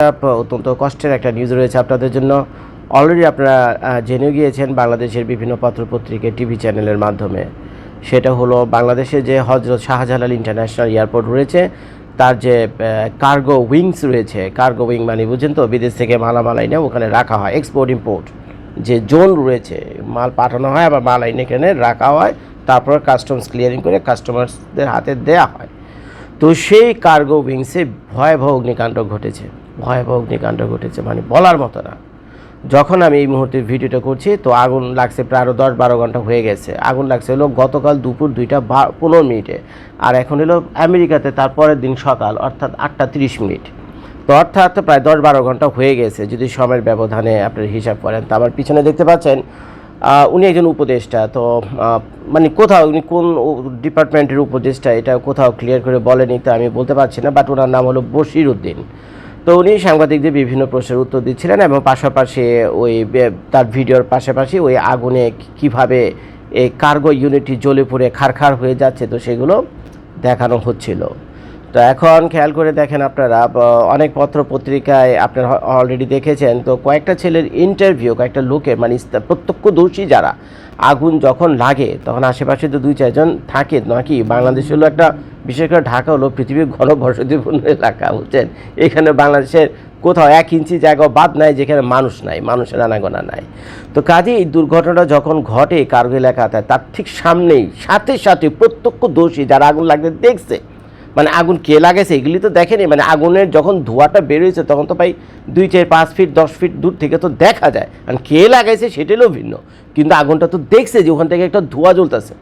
অত্যন্ত কষ্টের একটা নিউজ রয়েছে আপনাদের জন্য। অলরেডি আপনারা জেনে গিয়েছেন বাংলাদেশের বিভিন্ন পত্রপত্রিকা টিভি চ্যানেলের মাধ্যমে। সেটা হলো বাংলাদেশে যে হজরত শাহজালাল ইন্টারন্যাশনাল এয়ারপোর্ট রয়েছে, তার যে কার্গো উইংস রয়েছে কার্গো উইং মানে বুঝছেন তো, বিদেশ থেকে মালামাল এনে ওখানে রাখা হয় এক্সপোর্ট ইম্পোর্ট যে জোন রয়েছে, মাল পাঠানো হয়, আবার মাল এনে এখানে রাখা হয়, তারপর কাস্টমস ক্লিয়ারিং করে কাস্টমারসদের হাতে দেয়া হয়। তো সেই কার্গো উইংসে ভয়াবহ অগ্নিকাণ্ড ঘটেছে। ভয়াবহ অগ্নিকাণ্ড ঘটেছে মানে বলার মতো না। যখন আমি এই মুহূর্তে ভিডিওটা করছি, তো আগুন লাগছে প্রায় আরও দশ বারো ঘণ্টা হয়ে গেছে। আগুন লাগছে হলো গতকাল দুপুর দুইটা বা- পনেরো মিনিটে। আর এখন হলো আমেরিকাতে তারপরের দিন সকাল, অর্থাৎ আটটা তিরিশ মিনিট। তো অর্থাৎ প্রায় দশ বারো ঘণ্টা হয়ে গেছে, যদি সময়ের ব্যবধানে আপনার হিসাব করেন। তো আমার পিছনে দেখতে পাচ্ছেন উনি একজন উপদেষ্টা। তো মানে কোথাও, উনি কোন ডিপার্টমেন্টের উপদেষ্টা, এটা কোথাও ক্লিয়ার করে বলেনি, তো আমি বলতে পারছি না, বাট ওনার নাম হলো বশির উদ্দিন। তো উনি সাংবাদিকদের বিভিন্ন প্রশ্নের উত্তর দিচ্ছিলেন এবং পাশাপাশি ওই তার ভিডিওর পাশাপাশি ওই আগুনে কীভাবে এই কার্গো ইউনিটটি জ্বলে পড়ে খারখার হয়ে যাচ্ছে, তো সেগুলো দেখানো হচ্ছিল। তো এখন খেয়াল করে দেখেন আপনারা অনেক পত্র পত্রিকায় আপনারা অলরেডি দেখেছেন, তো কয়েকটা ছেলের ইন্টারভিউ কয়েকটা লোকের মানে প্রত্যক্ষদর্শী যারা, আগুন যখন লাগে, তখন আশেপাশে তো দুই, চারজন থাকে নাকি? বাংলাদেশ হলো একটা, বিশেষ করে ঢাকা হলো পৃথিবীর ঘন ঘনবসতিপূর্ণ এলাকা, বুঝছেন? এখানে বাংলাদেশের কোথাও এক ইঞ্চি জায়গা বাদ নাই, যেখানে মানুষ নাই, মানুষের আনাগোনা নাই। তো কাজে এই দুর্ঘটনা যখন ঘটে কার্গো এলাকাতে, তার ঠিক সামনেই, সাথে সাথে প্রত্যক্ষদর্শী যারা আগুন লাগতে দেখছে মানে আগুন কে লাগাইছে এগুলি তো দেখেনি মানে আগুনের যখন ধোঁয়াটা বেরোয়েছে তখন তো ভাই দুই চার পাঁচ ফিট, দশ ফিট দূর থেকে তো দেখা যায়। কারণ কে লাগাইছে সেটারও ভিন্ন। কিন্তু আগুনটা তো দেখছে যে ওখান থেকে একটা ধোঁয়া জ্বলতেছে।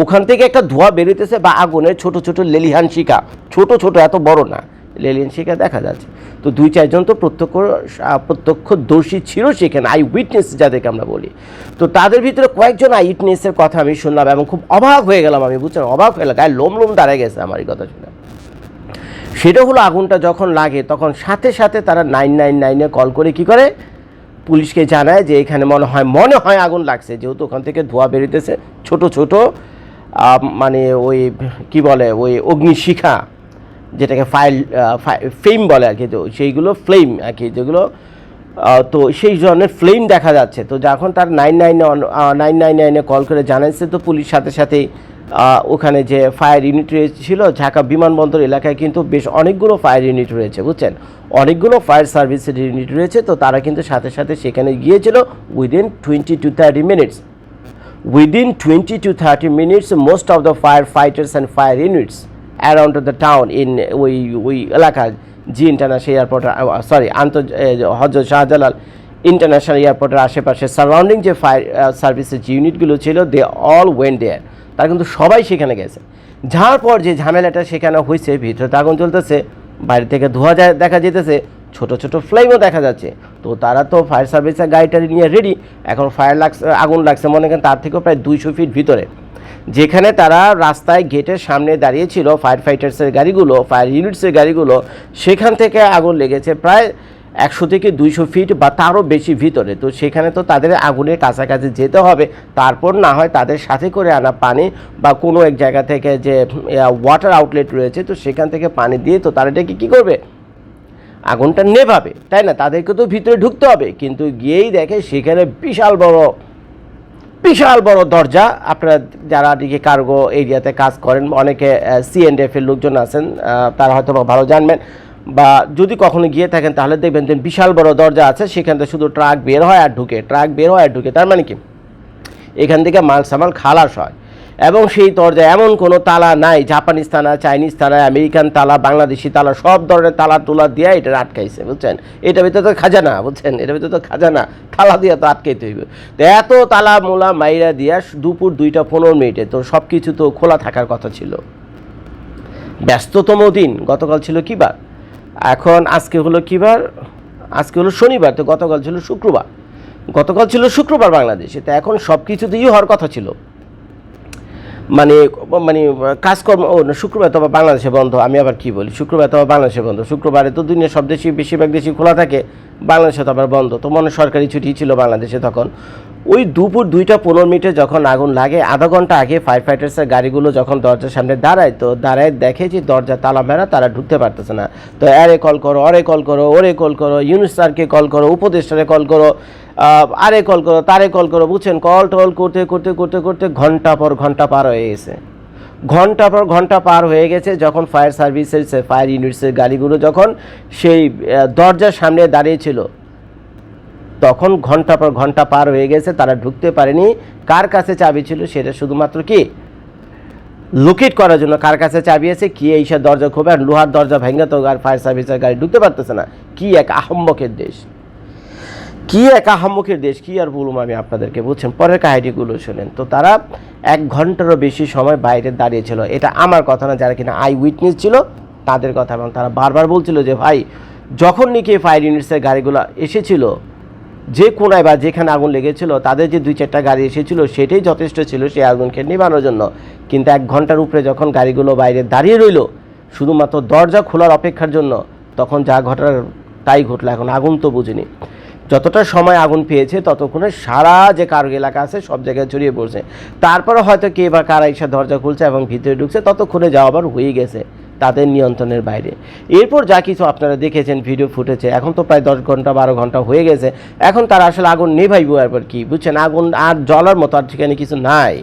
ওখান থেকে একটা ধোঁয়া বেরোতেছে বা আগুনের ছোট ছোট লেলিহান শিকা ছোট ছোট, এত বড় না। লেলিহান শিকা দেখা যাচ্ছে। তো দুই চারজন তো প্রত্যক্ষ আহ, প্রত্যক্ষদর্শী ছিল সেখানে। আই উইটনেস যাদেরকে আমরা বলি। তো তাদের ভিতরে কয়েকজন আই উইটনেসের কথা আমি শুনলাম এবং খুব অবাক হয়ে গেলাম আমি বুঝছেন? অবাক হয়ে গেলাম। গায়ে লোম লোম দাঁড়ায় গেছে আমার এই কথা শুনে সেটা হলো আগুনটা যখন লাগে তখন সাথে সাথে তারা নাইন নাইন নাইনে কল করে কি করে? পুলিশকে জানায় যে এখানে মনে হয় মনে হয় আগুন লাগছে। যেহেতু ওখান থেকে ধোঁয়া বেরিতেছে ছোট ছোট মানে ওই কি বলে ওই অগ্নিশিখা। যেটাকে ফাইল ফ্লেম বলে আর কি তো সেইগুলো ফ্লেম আর কি যেগুলো তো সেই ধরনের ফ্লেম দেখা যাচ্ছে। তো যখন তার নাইন নাইন নাইন নাইন নাইনে কল করে জানাইছে তো পুলিশ সাথে সাথেই ওখানে যে ফায়ার ইউনিট ছিল ঢাকা বিমানবন্দর এলাকায় কিন্তু বেশ অনেকগুলো ফায়ার ইউনিট রয়েছে বুঝছেন? অনেকগুলো ফায়ার সার্ভিসের ইউনিট রয়েছে তো তারা কিন্তু সাথে সাথে সেখানে গিয়েছিল within twenty to thirty minutes Within 20 to 30 minutes, most of the firefighters and fire units around the town in ওই ওই এলাকার জি ইন্টারন্যাশনাল এয়ারপোর্ট সরি আন্তর হজরত শাহজালাল ইন্টারন্যাশনাল এয়ারপোর্টের আশেপাশে সারাউন্ডিং যে ফায়ার সার্ভিসের যে ইউনিটগুলো ছিল দে অল ওয়েন দেয়ার তারা কিন্তু সবাই সেখানে গেছে। যাওয়ার পর যে ঝামেলাটা সেখানে হয়েছে ভিতরে আগুন চলতেছে বাইরে থেকে ধোয়া যায় দেখা যেতেছে, ছোট ছোট ফ্লেমও দেখা যাচ্ছে। তো তারা তো ফায়ার সার্ভিসের গাড়িটা নিয়ে রেডি এখন ফায়ার লাগছে, আগুন লাগছে, মনে করেন তার থেকেও প্রায় দুইশো ফিট ভিতরে। যেখানে তারা রাস্তায় গেটের সামনে দাঁড়িয়েছিল ফায়ার ফাইটার্সের গাড়িগুলো ফায়ার ইউনিটসের গাড়িগুলো, সেখান থেকে আগুন লেগেছে প্রায় একশো থেকে দুইশো ফিট বা তারও বেশি ভিতরে। তো সেখানে তো তাদের আগুনের কাছাকাছি যেতে হবে। তারপর না হয় তাদের সাথে করে আনা পানি বা কোনো এক জায়গা থেকে যে ওয়াটার আউটলেট রয়েছে, তো সেখান থেকে পানি দিয়ে তো তারা এটাকে কী করবে? আগুনটা নেভাবে, তাই না? তাদেরকে তো ভিতরে ঢুকতে হবে। কিন্তু গিয়েই দেখে সেখানে বিশাল বড় বিশাল বড় দরজা। আপনারা যারা দিকে কার্গো এরিয়াতে কাজ করেন, অনেকে সিএনডিএফ এর লোকজন আছেন তারা হয়তো ভালো জানবেন। বা যদি কখনো গিয়ে থাকেন, তাহলে দেখবেন যে বিশাল বড় দরজা আছে, সেখান থেকে শুধু ট্রাক বের হয় আর ঢুকে, ট্রাক বের হয় আর ঢুকে। তার মানে কি? এখান থেকে মাল সামাল খালাস হয়। এবং সেই দরজায় এমন কোনো তালা নাই, জাপানিজ তালা, চাইনিজ তালা, আমেরিকান তালা, বাংলাদেশি তালা, সব ধরনের তালা তোলা দিয়ে এটা আটকাইছে, বুঝছেন? এটার ভিতরে তো খাজানা, বুঝছেন? এটার ভিতরে তো খাজানা, তালা দিয়ে তো আটকাইতে হইবে। তো এত তালা মোলা মাইরা দিয়া দুপুর দুইটা পনেরো মিনিটে তো সব কিছু তো খোলা থাকার কথা ছিল। ব্যস্ততম দিন, গতকাল ছিল কী বার এখন আজকে হলো কী বার আজকে হলো শনিবার, তো গতকাল ছিল শুক্রবার। গতকাল ছিল শুক্রবার বাংলাদেশে, তো এখন সব কিছু দিয়েই হওয়ার কথা ছিল। মানে মানে কাজকর্ম, ও শুক্রবার তো বাংলাদেশে বন্ধ, আমি আবার কি বলি? শুক্রবার তো আবার বাংলাদেশে বন্ধ। শুক্রবারে তো দুনিয়া সব দেশই বেশিরভাগ দেশই খোলা থাকে, বাংলাদেশে তো আবার বন্ধ। তো মনে সরকারি ছুটি ছিল বাংলাদেশে তখন। ওই দুপুর দুইটা পনেরো মিনিটে যখন আগুন লাগে, আধা ঘণ্টা আগে ফায়ার ফাইটার্সের গাড়িগুলো যখন দরজার সামনে দাঁড়ায়, তো দাঁড়ায় দেখে যে দরজা তালা মেরা, তারা ঢুকতে পারতেছে না। তো আরে কল করো, অরে কল করো, ওরে কল করো, ইউনুস স্যারকে কল করো, উপদেষ্টারে কল করো আরে কল করো, তারে কল করো, বুঝছেন? কল টল করতে করতে করতে করতে ঘণ্টা পর ঘণ্টা পার হয়ে গেছে। ঘণ্টা পর ঘণ্টা পার হয়ে গেছে যখন ফায়ার সার্ভিসের ফায়ার ইউনিটসের গাড়িগুলো যখন সেই দরজার সামনে দাঁড়িয়েছিল তখন ঘণ্টা পর ঘণ্টা পার হয়ে গেছে, তারা ঢুকতে পারেনি। কার কাছে চাবি ছিল সেটা শুধুমাত্র কি? লোকেট করার জন্য কার কাছে চাবি আছে? কি এইসব দরজা খুবে আর লোহার দরজা ভেঙে তো আর ফায়ার সার্ভিসের গাড়ি ঢুকতে পারতেছে না। কি এক আহম্বকের দেশ। কি এক আহম্মকের দেশ, কি আর বলুম আমি আপনাদেরকে, বুঝছেন? পরের কাহিনীগুলো শোনেন। তো তারা এক ঘন্টারও বেশি সময় বাইরে দাঁড়িয়েছিল। এটা আমার কথা না, যারা কিনা আই উইটনেস ছিল, তাদের কথা। এবং তারা বারবার বলছিল যে, ভাই, যখন নাকি ফায়ার ইউনিটসের গাড়িগুলো এসেছিল যে কোনায় বা যেখানে আগুন লেগেছিল, তাদের যে দুই চারটা গাড়ি এসেছিল, সেটাই যথেষ্ট ছিল সেই আগুনকে নিবানোর জন্য। কিন্তু এক ঘণ্টার উপরে যখন গাড়িগুলো বাইরে দাঁড়িয়ে রইল, শুধুমাত্র দরজা খোলার অপেক্ষার জন্য, তখন যা ঘটার তাই ঘটলো। এখন আগুন তো বুঝিনি। যতটা সময় আগুন পেয়েছে, ততক্ষণে সারা যে কার্গ এলাকা আছে, সব জায়গায় ছড়িয়ে পড়ছে। তারপরে হয়তো কে বা কারা এসে দরজা খুলছে এবং ভিতরে ঢুকছে, ততক্ষণে যাওয়া আবার হয়ে গেছে। তাদের নিয়ন্ত্রণের বাইরে। এরপর যা কিছু আপনারা দেখেছেন ভিডিও ফুটেছে, এখন তো প্রায় দশ ঘণ্টা, বারো ঘণ্টা হয়ে গেছে। এখন তারা আসলে আগুন নেভাইব এরপর কি, বুঝছেন? আগুন আর জ্বলার মতো আর সেখানে কিছু নাই।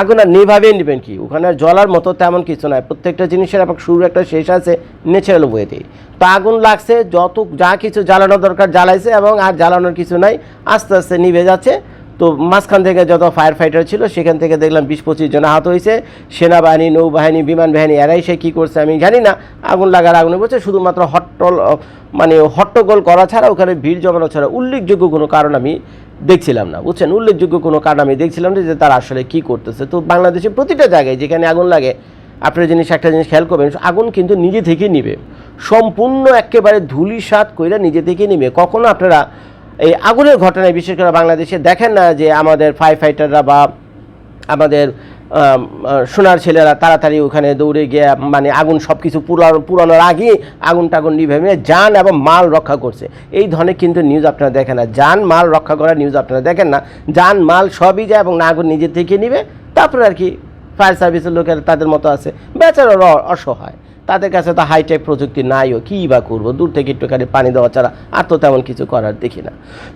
আগুন আর নেভাবে নেবেন কি? ওখানে আর জ্বলার মতো তেমন কিছু নাই। প্রত্যেকটা জিনিসের আবার শুরু একটা শেষ আছে ন্যাচারাল ওয়েতেই তো। আগুন লাগছে, যত, যা কিছু জ্বালানো দরকার জ্বালাইছে এবং আর জ্বালানোর কিছু নাই, আস্তে আস্তে নিভে যাচ্ছে। তো মাঝখান থেকে যত ফায়ার ফাইটার ছিল, সেখান থেকে দেখলাম বিশ পঁচিশ জন আহত হয়েছে। সেনাবাহিনী, নৌবাহিনী, বিমান বাহিনী, এরাই সে কী করছে আমি জানি না। আগুন লাগার আগুনে বলছে শুধুমাত্র হট্টল মানে হট্টগোল করা ছাড়া ওখানে ভিড় জমানো ছাড়া উল্লেখযোগ্য কোনো কারণ আমি দেখছিলাম না, বুঝছেন? উল্লেখযোগ্য কোনো কারণ আমি দেখছিলাম না যে তারা আসলে কী করতেছে। তো বাংলাদেশে প্রতিটা জায়গায় যেখানে আগুন লাগে, আপনার জিনিস, একটা জিনিস খেয়াল করবেন, আগুন কিন্তু নিজে থেকে নিবে। সম্পূর্ণ একেবারে ধুলিসাৎ কইরা নিজে থেকে নিবে। কখনো আপনারা এই আগুনের ঘটনায়, বিশেষ করে বাংলাদেশে, দেখেন না যে আমাদের ফায়ার ফাইটাররা বা আমাদের সোনার ছেলেরা তাড়াতাড়ি ওখানে দৌড়ে গিয়ে মানে আগুন সব কিছু পুরানো, পুরানোর আগে আগুন টাগুন নিভে নিয়ে যান এবং মাল রক্ষা করছে। এই ধরনের কিন্তু নিউজ আপনারা দেখেন না। যান, মাল রক্ষা করার নিউজ আপনারা দেখেন না। যান, মাল সবই যায় এবং আগুন নিজে থেকে নিবে। তারপরে আর কি ফায়ার সার্ভিসের লোকের তাদের মতো আছে। বেচারা অসহায়। তাদের কাছে তো হাইটেক প্রযুক্তি নাইও, কী বা করব? দূর থেকে একটুখানি পানি দেওয়া ছাড়া আর তো তেমন কিছু করার দেখি না।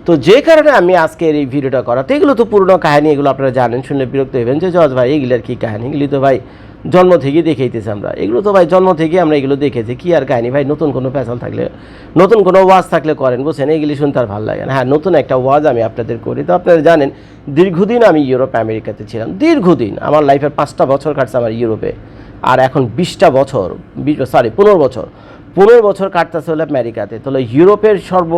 তো যে কারণে আমি আজকের এই ভিডিওটা করা তো এগুলো তো পুরনো কাহিনী, এগুলো আপনারা জানেন শুনলে বিরক্ত হবেন যে, জজ ভাই, এগুলোর কী কাহিনী? এগুলি তো ভাই জন্ম থেকেই দেখেইতেছি আমরা। এগুলো তো ভাই জন্ম থেকেই আমরা এগুলো দেখেছি, কী আর কাহিনী? ভাই, নতুন কোনো পেশাল থাকলে, নতুন কোনো ওয়াজ থাকলে করেন, বুঝছেন? এগুলি শুনতে আর ভালো লাগে না। হ্যাঁ নতুন একটা ওয়াজ আমি আপনাদের করি। তো আপনারা জানেন, দীর্ঘদিন আমি ইউরোপ, আমেরিকাতে ছিলাম। দীর্ঘদিন, আমার লাইফের পাঁচটা বছর কাটছে আমার ইউরোপে। আর এখন বিশটা বছর সরি পনেরো বছর পনেরো বছর কাটতেছে হলো আমেরিকাতে। তাহলে ইউরোপের সর্ব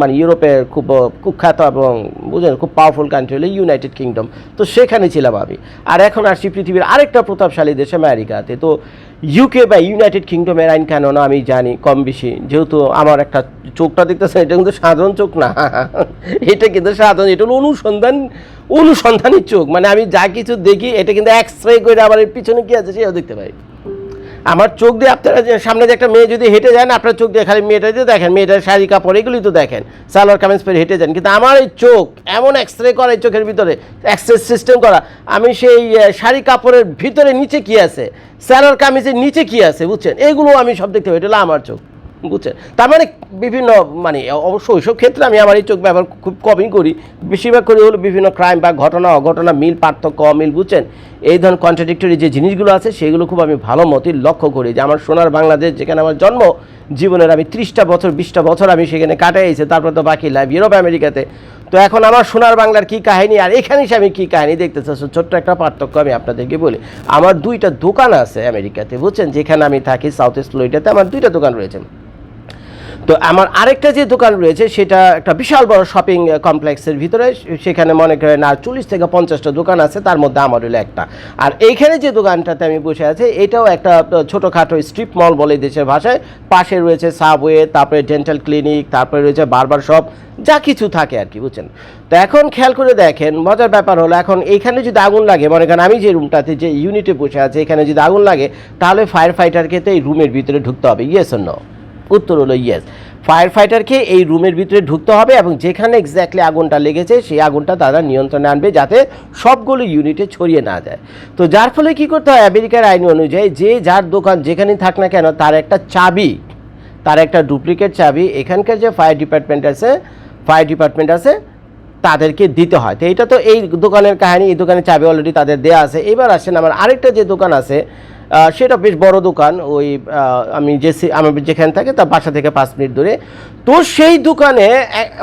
মানে ইউরোপের খুব কুখ্যাত এবং বুঝলেন, খুব পাওয়ারফুল কান্ট্রি হলো ইউনাইটেড কিংডম তো সেখানে ছিলাম আমি। আর এখন আসছি পৃথিবীর আরেকটা প্রতাপশালী দেশ, আমেরিকাতে। তো ইউকে বা ইউনাইটেড কিংডমের আইন কানুন আমি জানি কম বেশি। যেহেতু আমার একটা চোখটা দেখতেছে এটা কিন্তু সাধারণ চোখ না। এটা কিন্তু সাধারণ, এটা হলো অনুসন্ধান, অনুসন্ধানী চোখ। মানে আমি যা কিছু দেখি, এটা কিন্তু এক্স রে করে আমার পিছনে কি আছে সেটাও দেখতে পাই। আমার চোখ দিয়ে আপনারা সামনে যে একটা মেয়ে যদি হেঁটে যায় না আপনার চোখ দিয়ে খালি মেয়েটা যদি দেখেন, মেয়েটার শাড়ি, কাপড় এগুলি তো দেখেন। সালোয়ার কামিজ পরে হেঁটে যান, কিন্তু আমার এই চোখ, এমন এক্স রে করা এই চোখের ভিতরে এক্সরে সিস্টেম করা, আমি সেই শাড়ি, কাপড়ের ভিতরে নিচে কি আছে? সালোয়ার কামিজের নিচে কি আছে? বুঝছেন? এগুলো আমি সব দেখতে পাই, এটা আমার চোখ। বুঝছেন? তার মানে বিভিন্ন মানে অবশ্য ওইসব ক্ষেত্রে আমি আমার এই চোখ ব্যবহার খুব কমই করি। বেশিরভাগ করি হলো বিভিন্ন ক্রাইম বা ঘটনা, অঘটনা, মিল পার্থক্য, অমিল, বুঝছেন? এই ধরনের কন্ট্রাডিক্টরি যে জিনিসগুলো আছে, সেগুলো খুব আমি ভালো মতোই লক্ষ্য করি। যে আমার সোনার বাংলাদেশ, যেখানে আমার জন্ম, জীবনের আমি ত্রিশটা বছর, বিশটা বছর আমি সেখানে কাটাইছি তারপর তো বাকি লাইফ ইউরোপ আমেরিকাতে তো এখন আমার সোনার বাংলার কি কাহিনী আর এখানে সে আমি কী কাহিনী দেখতে চাচ্ছি ছোট্ট একটা পার্থক্য আমি আপনাদেরকে বলি। আমার দুইটা দোকান আছে আমেরিকাতে বুঝছেন? যেখানে আমি থাকি সাউথ ইস্ট ফ্লোরিডাতে আমার দুইটা দোকান রয়েছে। তো আমার আরেকটা যে দোকান রয়েছে, সেটা একটা বিশাল বড় শপিং কমপ্লেক্সের ভিতরে, সেখানে মনে করেন আর চল্লিশ থেকে পঞ্চাশটা দোকান আছে, তার মধ্যে আমার হলো একটা। আর এইখানে যে দোকানটাতে আমি বসে আছি, এটাও একটা ছোটোখাটো স্ট্রিপ মল বলে দেশের ভাষায়। পাশে রয়েছে সাবওয়ে তারপরে ডেন্টাল ক্লিনিক তারপরে রয়েছে বারবার শপ যা কিছু থাকে আর কি, বুঝছেন? তো এখন খেয়াল করে দেখেন, মজার ব্যাপার হলো এখন এইখানে যদি আগুন লাগে, মনে করেন আমি যে রুমটাতে যে ইউনিটে বসে আছে, এখানে যদি আগুন লাগে, তাহলে ফায়ার ফাইটারকে তো এই রুমের ভিতরে ঢুকতে হবে ইয়েস নো উত্তর হলো ইয়েস ফায়ার ফাইটারকে এই রুমের ভিতরে ঢুকতে হবে এবং যেখানে এক্স্যাক্টলি আগুনটা লেগেছে, সেই আগুনটা তারা নিয়ন্ত্রণে আনবে যাতে সবগুলো ইউনিটে ছড়িয়ে না যায়। তো যার ফলে কি করতে হয়, আমেরিকার আইন অনুযায়ী যে যার দোকান যেখানেই থাক না কেন, তার একটা চাবি, তার একটা ডুপ্লিকেট চাবি, এখানকার যে ফায়ার ডিপার্টমেন্ট আছে ফায়ার ডিপার্টমেন্ট আছে, তাদেরকে দিতে হয়। তো এটা তো এই দোকানের কাহিনী, এই দোকানের চাবি অলরেডি তাদের দেওয়া আছে। এবার আসেন, আমার আরেকটা যে দোকান আছে সেটা বেশ বড় দোকান। ওই আমি যে আমি যেখানে থাকে তার বাসা থেকে পাঁচ মিনিট দূরে। তো সেই দোকানে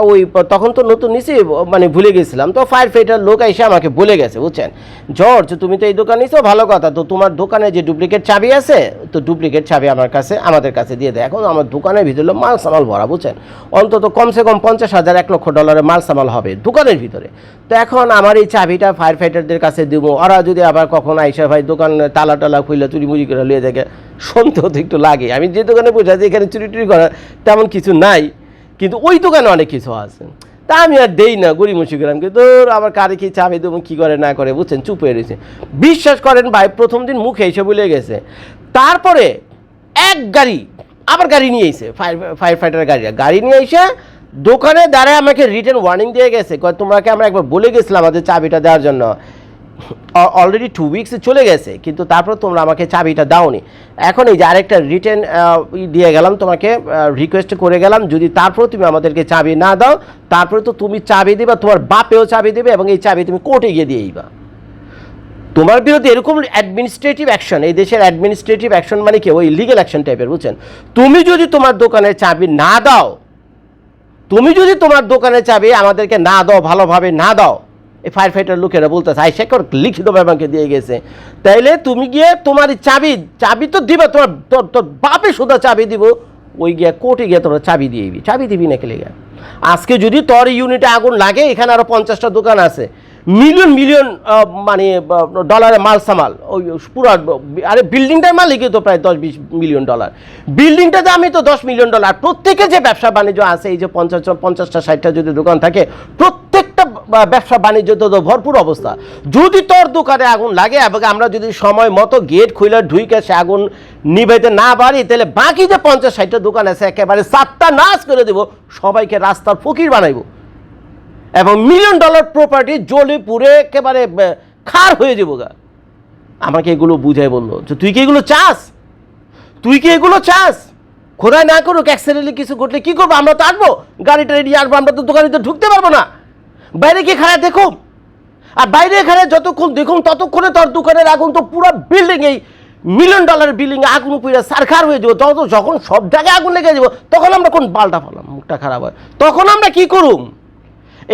ওই তখন তো নতুন নিচে মানে ভুলে গেছিলাম, তো ফায়ার ফাইটার লোক এসে আমাকে বলে গেছে, বুঝছেন? জর্জ, তুমি তো এই দোকান নিছো ভালো কথা, তো তোমার দোকানে যে ডুপ্লিকেট চাবি আছে, তো ডুপ্লিকেট চাবি আমার কাছে, আমাদের কাছে দিয়ে দেয়। এখন আমার দোকানের ভিতরে মাল সামাল ভরা, বুঝছেন? অন্তত কমসে কম পঞ্চাশ হাজার, এক লক্ষ ডলারের মাল সামাল হবে দোকানের ভিতরে। তো এখন আমার এই চাবিটা ফায়ার ফাইটারদের কাছে দেবো, ওরা যদি আবার কখন আইসা ভাই দোকান তালা টালা খুলে চুরি মুড়ি করে লিয়ে দেখে সন্দেহ তো একটু লাগে। আমি যে দোকানে বসে আছি, এখানে চুরি টুরি করার তেমন কিছু নাই। কিন্তু ওই দোকানে অনেক কিছু আছে। তা আমি আর দেই না, গরিব মুশি গেলাম কিন্তু আবার কারে কি চাবি দেবো, কী করে না করে, বুঝছেন? চুপ হয়ে রয়েছে। বিশ্বাস করেন ভাই, প্রথম দিন মুখে এসে বলে গেছে। তারপরে এক গাড়ি আবার গাড়ি নিয়ে এসে ফায়ার ফায়ার ফাইটার গাড়ি। গাড়ি নিয়ে এসে দোকানে দাঁড়ায় আমাকে রিটার্ন ওয়ার্নিং দিয়ে গেছে। তোমাকে আমরা একবার বলে গেছিলাম আমাদের চাবিটা দেওয়ার জন্য। অলরেডি টু উইকসে চলে গেছে, কিন্তু তারপর তোমরা আমাকে চাবিটা দাওনি। এখন এই যে আরেকটা রিটার্ন দিয়ে গেলাম তোমাকে রিকোয়েস্ট করে গেলাম, যদি তারপর তুমি আমাদেরকে চাবি না দাও, তারপরে তো তুমি চাবি দিবা, তোমার বাপেও চাবি দেবে এবং এই চাবি তুমি কোর্টে গিয়ে দিয়েইবা তোমার বিরুদ্ধে এরকম অ্যাডমিনিস্ট্রেটিভ অ্যাকশন এই দেশের অ্যাডমিনিস্ট্রেটিভ অ্যাকশন মানে কি? ওই লিগেল অ্যাকশন টাইপের বুঝছেন? তুমি যদি তোমার দোকানের চাবি না দাও, তুমি যদি তোমার দোকানের চাবি আমাদেরকে না দাও, ভালোভাবে না দাও এই ফায়ার ফাইটার লোকেরা বলতেছে, আই, শেখর, লিখিত আমাকে দিয়ে গেছে। তাইলে তুমি গিয়ে তোমার চাবি চাবি তো দিবে, তোমার, তোর তোর বাপে শুধু চাবি দিব। ওই গিয়ে কোর্টে গিয়ে তোরা চাবি দিয়ে দিবি। চাবি দিবি না কেলে আজকে যদি তোর ইউনিটে আগুন লাগে, এখানে আরও পঞ্চাশটা দোকান আছে। মিলিয়ন মিলিয়ন মানে ডলারের মাল সামাল ওই পুরো, আরে বিল্ডিংটার মালিকই তো প্রায় দশ, বিশ মিলিয়ন ডলার বিল্ডিংটা দামই তো দশ মিলিয়ন ডলার প্রত্যেকে যে ব্যবসা বাণিজ্য আছে, এই যে পঞ্চাশ, পঞ্চাশটা, ষাটটা যদি দোকান থাকে, প্রত্যেকটা ব্যবসা বাণিজ্য তো ভরপুর অবস্থা। যদি তোর দোকানে আগুন লাগে এবং আমরা যদি সময় মতো গেট খুলে ঢুইকে সে আগুন নিভাইতে না পারি, তাহলে বাকি যে পঞ্চাশ ষাটটা দোকান আছে, একেবারে সাতটা নাশ করে দেবো, সবাইকে রাস্তার ফকির বানাইবো। এবং মিলিয়ন ডলার প্রপার্টি জ্বলে পুড়ে একেবারে খার হয়ে যাব গা। আমাকে এগুলো বুঝাই বলল যে, তুই কি এগুলো চাস? তুই কি এগুলো চাস? খোদায় না করুক অ্যাক্সিডেন্টলি কিছু ঘটলে কী করব? আমরা তো আসব, গাড়িটা রেডি আসব, আমরা তো দোকানে তো ঢুকতে পারব না। বাইরে গিয়ে খারাপ দেখুন আর বাইরে এখানে যতক্ষণ দেখুন, ততক্ষণে তোর দোকানের আগুন তো পুরো বিল্ডিং এই মিলিয়ন ডলারের বিল্ডিং আগুন পুরো সারখার হয়ে যাব। তখন তো যখন সব জায়গায় আগুন লেগে যাব, তখন আমরা কোন পাল্টা ফেলাম, মুখটা খারাপ হয়। তখন আমরা কি করুম?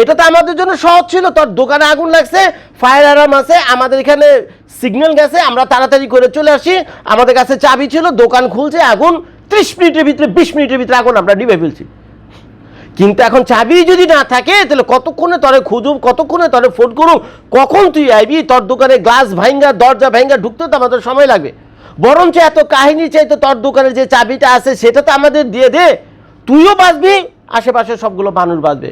এটা তো আমাদের জন্য সহজ ছিল। তোর দোকানে আগুন লাগছে ফায়ার অ্যালার্ম আছে, আমাদের এখানে সিগন্যাল গেছে, আমরা তাড়াতাড়ি করে চলে আসি। আমাদের কাছে চাবি ছিল, দোকান খুলছে, আগুন ত্রিশ মিনিটের ভিতরে, বিশ মিনিটের ভিতরে আগুন আমরা নিভে ফেলছি। কিন্তু এখন চাবি যদি না থাকে, তাহলে কতক্ষণে তরে খুঁজুক কতক্ষণে তরে ফোন করুক কখন তুই আইবি? তোর দোকানে গ্লাস ভাইঙ্গা, দরজা ভাইঙ্গা, ঢুকতে তো আমাদের সময় লাগবে। বরঞ্চ এত কাহিনী চাইতে তোর দোকানে যে চাবিটা আছে, সেটা তো আমাদের দিয়ে দে। তুইও বাঁচবি, আশেপাশে সবগুলো মানুষ বাঁচবে।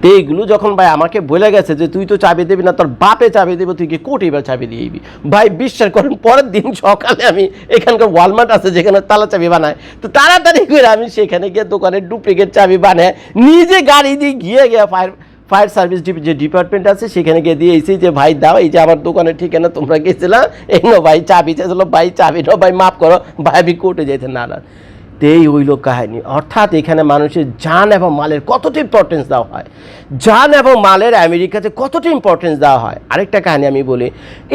তো এইগুলো যখন ভাই আমাকে বলে গেছে যে তুই তো চাবি দিবি না, তোর বাপে চাবি দেবে, তুই কি কোটি এবার চাবি দিয়ে দিবি? ভাই বিশ্বাস করেন, পরের দিন সকালে আমি এখানকার ওয়ালমার্ট আছে যেখানে তালা চাবি বানায়। তো তাড়াতাড়ি করে আমি সেখানে গিয়ে দোকানে ডুপ্লিকেট চাবি বানায়, নিজে গাড়ি দিয়ে গিয়ে গিয়ে ফায়ার ফায়ার সার্ভিস যে ডিপার্টমেন্ট আছে সেখানে গিয়ে দিয়ে এসেছি যে, ভাই দাও, এই যে আমার দোকানের ঠিকানা, তোমরা গেছিলাম এই নো ভাই, চাবি চাইছিল, ভাই, চাবি নো ভাই, মাফ করো, ভাই, আমি কোর্টে যেতে না তেই হইল কাহিনী। অর্থাৎ এখানে মানুষের জান এবং মালের কতটি ইম্পর্টেন্স দেওয়া হয়? জান এবং মালের আমেরিকাতে কতটি ইম্পর্টেন্স দেওয়া হয়? আরেকটা কাহিনী আমি বলি।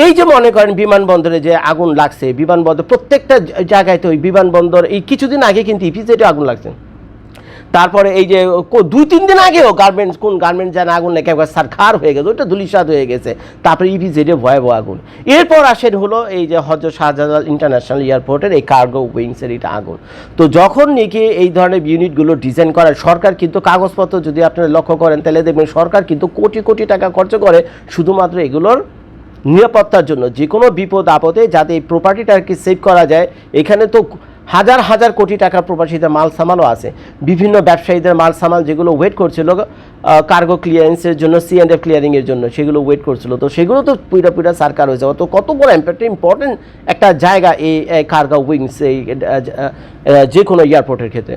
এই যে মনে করেন বিমানবন্দরে যে আগুন লাগছে, বিমানবন্দর প্রত্যেকটা জায়গায় তো ওই বিমানবন্দর, এই কিছুদিন আগে কিন্তু ইপিজেডে আগুন লাগছে। তারপরে এই যে দুই, তিন দিন আগেও গার্মেন্টস, কোন গার্মেন্টস যেন আগুন লেগে একবার সারখার হয়ে গেছে ওটা ধুলিসাদ হয়ে গেছে। তারপরে ইভিজেডে ভয়াবহ আগুন। এরপর আসেন হলো এই যে হজরত শাহজালাল ইন্টারন্যাশনাল এয়ারপোর্টের এই কার্গো উইংসের এটা আগুন। তো যখন নাকি এই ধরনের ইউনিটগুলো ডিজাইন করা সরকার কিন্তু কাগজপত্র যদি আপনারা লক্ষ্য করেন, তাহলে দেখবেন সরকার কিন্তু কোটি কোটি টাকা খরচ করে শুধুমাত্র এগুলোর নিরাপত্তার জন্য যে কোনো বিপদ আপদে যাতে এই প্রপার্টিটাকে সেভ করা যায়, এখানে তো হাজার হাজার কোটি টাকার প্রবাসীদের মাল সামালও আছে। বিভিন্ন ব্যবসায়ীদের মাল সামাল যেগুলো ওয়েট করছিল কার্গো ক্লিয়ারেন্সের জন্য সি অ্যান্ড এফ ক্লিয়ারিংয়ের জন্য সেগুলো ওয়েট করছিল। তো সেগুলো তো পুরা পুরা সার্কার হয়েছে। তো কত বড় একটা ইম্পর্টেন্ট একটা জায়গা এই কার্গো উইংস এই যে কোনো এয়ারপোর্টের ক্ষেত্রে।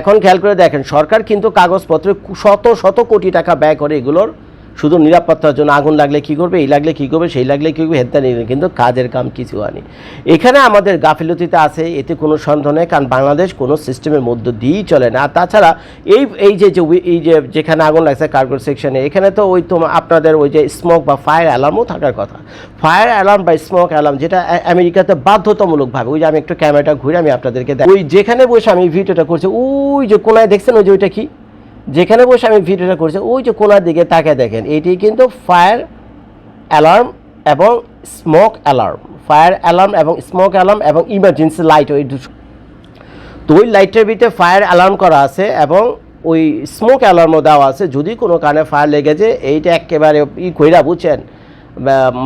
এখন খেয়াল করে দেখেন, সরকার কিন্তু কাগজপত্রে শত শত কোটি টাকা ব্যয় করে এগুলোর শুধু নিরাপত্তার জন্য আগুন লাগলে কি করবে, এই লাগলে কি করবে, সেই লাগলে কি করবে হেত্তা নিয়ে কিন্তু কাজের কাম কিছু হয়নি। এখানে আমাদের গাফিলতিতে আছে, এতে কোনো সন্দেহ নেই, কারণ বাংলাদেশ কোনো সিস্টেমের মধ্য দিয়েই চলে না। আর তাছাড়া এই এই যে এই যে যেখানে আগুন লাগছে কার্গো সেকশনে, এখানে তো ওই তো আপনাদের ওই যে স্মোক বা ফায়ার অ্যালার্মও থাকার কথা। ফায়ার অ্যালার্ম বা স্মোক অ্যালার্ম যেটা আমেরিকাতে বাধ্যতামূলকভাবে, ওই যে আমি একটু ক্যামেরাটা ঘুরে আমি আপনাদেরকে ওই যেখানে বসে আমি ভিডিওটা করছি, ওই যে কোনায় দেখছেন, ওই যে ওইটা কি? যেখানে বসে আমি ভিডিওটা করছি, ওই যে কোনার দিকে তাকে দেখেন, এটি কিন্তু ফায়ার অ্যালার্ম এবং স্মোক অ্যালার্ম ফায়ার অ্যালার্ম এবং স্মোক অ্যালার্ম এবং ইমার্জেন্সি লাইট ওই তো ওই লাইটের ভিতরে ফায়ার অ্যালার্ম করা আছে এবং ওই স্মোক অ্যালার্মও দেওয়া আছে। যদি কোনো কারণে ফায়ার লেগেছে, এইটা একেবারে ই কইরা বুঝছেন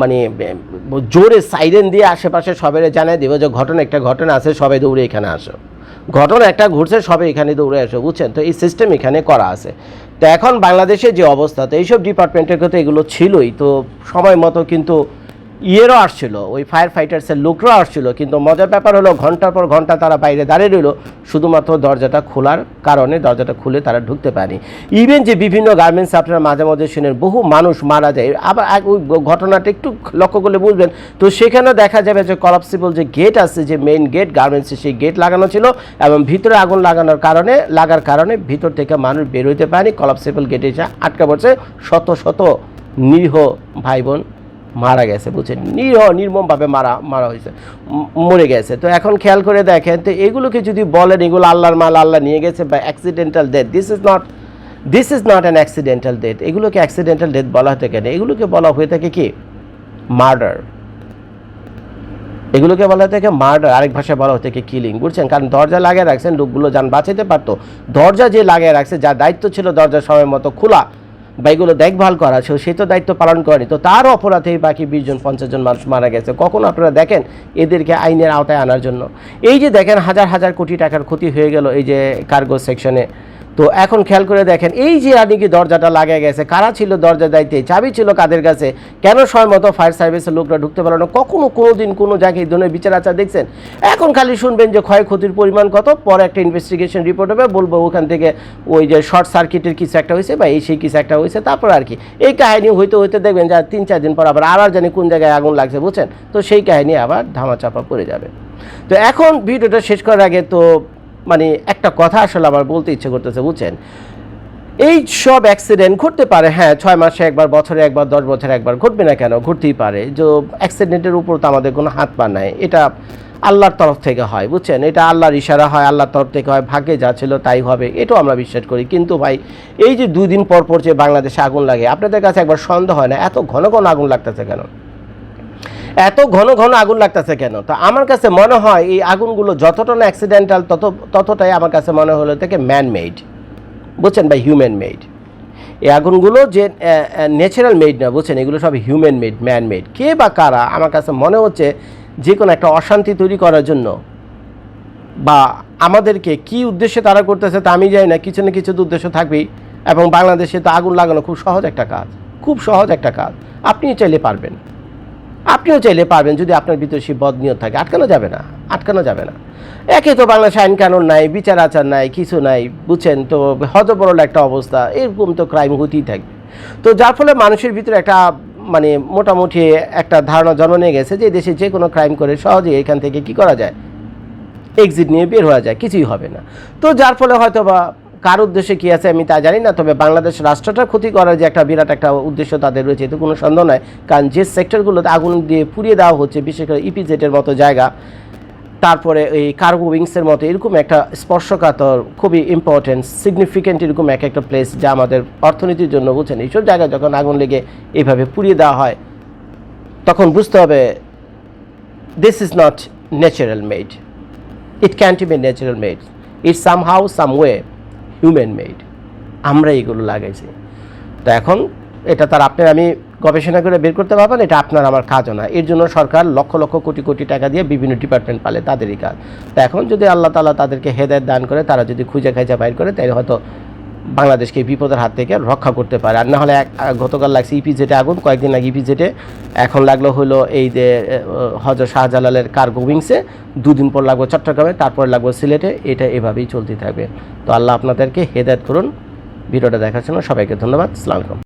মানে জোরে সাইরেন দিয়ে আশেপাশে সবাই জানাই দেবে যে ঘটনা, একটা ঘটনা আছে, সবাই দৌড়ে এখানে আসো। ঘটনা একটা ঘুরছে সবে এখানে দৌড়ে আসো, বুঝছেন? তো এই সিস্টেম এখানে করা আছে। তো এখন বাংলাদেশের যে অবস্থা, তো এইসব ডিপার্টমেন্টের ক্ষেত্রে এগুলো ছিলই, তো সময় মতো কিন্তু ইয়েরও আসছিল, ওই ফায়ার ফাইটার্সের লোকরাও আসছিল, কিন্তু মজার ব্যাপার হলো ঘণ্টার পর ঘণ্টা তারা বাইরে দাঁড়িয়ে রইল, শুধুমাত্র দরজাটা খোলার কারণে দরজাটা খুলে তারা ঢুকতে পারেনি। ইভেন যে বিভিন্ন গার্মেন্টস আপনারা মাঝে মাঝে শুনেন, বহু মানুষ মারা যায়, আবার ওই ঘটনাটা একটু লক্ষ্য করলে বুঝবেন। তো সেখানে দেখা যাবে যে কলাপসিবল যে গেট আছে, যে মেইন গেট গার্মেন্টসে সেই গেট লাগানো ছিল এবং ভিতরে আগুন লাগানোর কারণে, লাগার কারণে ভিতর থেকে মানুষ বের হইতে পারেনি। কলাপসিবল গেটে এসে আটকা পড়ছে শত শত নিরীহ ভাই বোন। মারা গেছে, বুঝছেন? নিরীহ, নির্মমভাবে মারা মারা হয়েছে মরে গেছে। তো এখন খেয়াল করে দেখেন, তো এগুলোকে যদি বলেন, এগুলো আল্লাহর মাল, আল্লাহ নিয়ে গেছে বা accidental death this is not this is not an accidental death এগুলোকে অ্যাক্সিডেন্টাল ডেথ বলা হতে কেন এগুলোকে বলা হয়ে থাকে কি? মার্ডার এগুলোকে বলা হয়ে থাকে মার্ডার আরেক ভাষায় বলা থাকে কিলিং বুঝছেন? কারণ দরজা লাগিয়ে রাখছেন, লোকগুলো যান বাঁচাতে পারতো। দরজা যে লাগিয়ে রাখছে, যার দায়িত্ব ছিল দরজা সময় মতো খোলা বা এগুলো দেখভাল করা ছিল সে তো দায়িত্ব পালন করে তো তার অপরাধেই বাকি বিশ জন, পঞ্চাশ জন মানুষ মারা গেছে। কখন আপনারা দেখেন এদেরকে আইনের আওতায় আনার জন্য? এই যে দেখেন হাজার হাজার কোটি টাকার ক্ষতি হয়ে গেল এই যে কার্গো সেকশনে তো এখন খেয়াল করে দেখেন, এই যে আদিকে দরজাটা লাগিয়ে গেছে, কারা ছিল দরজা দায়িত্বে, চাবি ছিল কাদের কাছে, কেন সময় মতো ফায়ার সার্ভিসের লোকরা ঢুকতে পারল না, কখনো কোনো দিন কোনো জায়গায় এই ধরনের বিচার আচার দেখছেন? এখন খালি শুনবেন যে ক্ষয়ক্ষতির পরিমাণ কত, পরে একটা ইনভেস্টিগেশন রিপোর্ট হবে, বলব ওখান থেকে ওই যে শর্ট সার্কিটের কিছু একটা হয়েছে বা এই সেই কিছু একটা হয়েছে, তারপর আর কি। এই কাহিনী হইতে হইতে দেখবেন যে আর তিন চার দিন পর আবার আবার জানি কোন জায়গায় আগুন লাগছে, বুঝছেন? তো সেই কাহিনী আবার ধামাচাপা পড়ে যাবে। তো এখন ভিডিওটা শেষ করার আগে তো মানে একটা কথা আসলে আমার বলতে ইচ্ছে করতেছে, বুঝছেন? এই সব অ্যাক্সিডেন্ট ঘটতে পারে হ্যাঁ ছয় মাসে একবার, বছরে একবার, দশ বছরে একবার ঘটবে না কেন? ঘটতেই পারে। যে অ্যাক্সিডেন্টের উপর তো আমাদের কোনো হাত পা নাই। এটা আল্লাহর তরফ থেকে হয়, বুঝছেন? এটা আল্লাহর ইশারা হয়, আল্লাহর তরফ থেকে হয়, ভাগ্যে যা ছিল তাই হবে, এটাও আমরা বিশ্বাস করি। কিন্তু ভাই, এই যে দুই দিন পর পর যে বাংলাদেশে আগুন লাগে, আপনাদের কাছে একবার সন্দেহ হয় না? এত ঘন ঘন আগুন লাগতেছে কেন? এত ঘন ঘন আগুন লাগতেছে কেন? তো আমার কাছে মনে হয় এই আগুনগুলো যতটা না অ্যাক্সিডেন্টাল তত, ততটাই আমার কাছে মনে হলো থেকে ম্যান মেড বুঝছেন বা হিউম্যান মেড এই আগুনগুলো যে ন্যাচারাল মেড না, বুঝছেন? এগুলো সব হিউম্যান মেড ম্যান মেড কে বা কারা, আমার কাছে মনে হচ্ছে যে কোনো একটা অশান্তি তৈরি করার জন্য বা আমাদেরকে কি উদ্দেশ্যে তারা করতেছে তা আমি জানি না, কিছু না কিছু তো উদ্দেশ্য থাকবেই। এবং বাংলাদেশে তো আগুন লাগানো খুব সহজ একটা কাজ, খুব সহজ একটা কাজ। আপনিও চাইলে পারবেন। আপনিও চাইলে পারবেন যদি আপনার ভিতরে বদ নিয়ত থাকে। আটকানো যাবে না, আটকানো যাবে না। একে তো বাংলাদেশে আইন কানুন নাই, বিচার আচার নাই, কিছু নাই, বুঝছেন? তো হজবরল একটা অবস্থা, এরকম তো ক্রাইম হতেই থাকবে। তো যার ফলে মানুষের ভিতরে একটা মানে মোটামুটি একটা ধারণা জন্ম নিয়ে গেছে যে দেশে যে কোনো ক্রাইম করে সহজেই এখান থেকে কি করা যায়? এক্সিট নিয়ে বের হওয়া যায়, কিছুই হবে না। তো যার ফলে হয়তো বা কার উদ্দেশ্যে কী আছে আমি তা জানি না, তবে বাংলাদেশ রাষ্ট্রটা ক্ষতি করার যে একটা বিরাট একটা উদ্দেশ্য তাদের রয়েছে, এতে কোনো সন্দেহ নয় কারণ যে সেক্টরগুলোতে আগুন দিয়ে পুড়িয়ে দেওয়া হচ্ছে, বিশেষ করে ইপিজেটের মতো জায়গা, তারপরে এই কার্গো উইংসের মতো, এরকম একটা স্পর্শকাতর, খুবই ইম্পর্টেন্ট সিগনিফিকেন্ট এরকম এক একটা প্লেস যা আমাদের অর্থনীতির জন্য বুঝছেন। এইসব জায়গায় যখন আগুন লেগে এইভাবে পুড়িয়ে দেওয়া হয়, তখন বুঝতে হবে this is not natural made it can't be natural made it somehow some way human made আমরা এগুলো লাগাইছি। তো এখন এটা তার আপনার আমি গবেষণা করে বের করতে পারবেন, এটা আপনার আমার কাজও না। এর জন্য সরকার লক্ষ লক্ষ কোটি কোটি টাকা দিয়ে বিভিন্ন ডিপার্টমেন্ট পালে তাদেরই কাজ। তো এখন যদি আল্লাহ তালা তাদেরকে হেদায়ত দান করে, তারা যদি খুঁজে খাইজা বাইর করে তাই হয়তো বাংলাদেশকে বিপদের হাত থেকে রক্ষা করতে পারে। আর না হলে এক- গতকাল লাগছে ইপিজেটে আগুন, কয়েকদিন আগে ইপিজেটে। এখন লাগল হলো এই যে হজর শাহজালালের কার্গো উইংসে। দুদিন পর লাগবো চট্টগ্রামে, তারপর লাগবো সিলেটে। এটা এভাবেই চলতে থাকবে। তো আল্লাহ আপনাদেরকে হেদায়ত করুন। ভিডিওটা দেখার জন্য সবাইকে ধন্যবাদ। সালাম আলাইকুম।